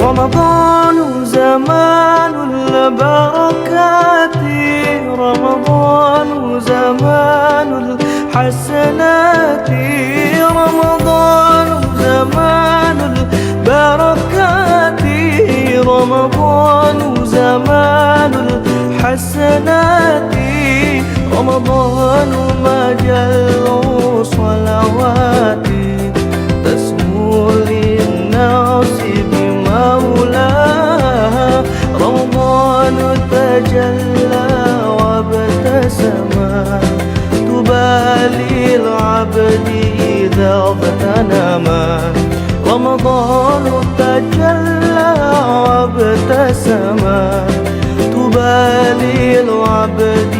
رمضان زمان البركات رمضان زمان الحسنات رمضان زمان البركات رمضان زمان الحسنات رمضان مجل تجلى وابتسما تبالي العبد إذا اغتنما رمضان تجلى وابتسما تبالي العبد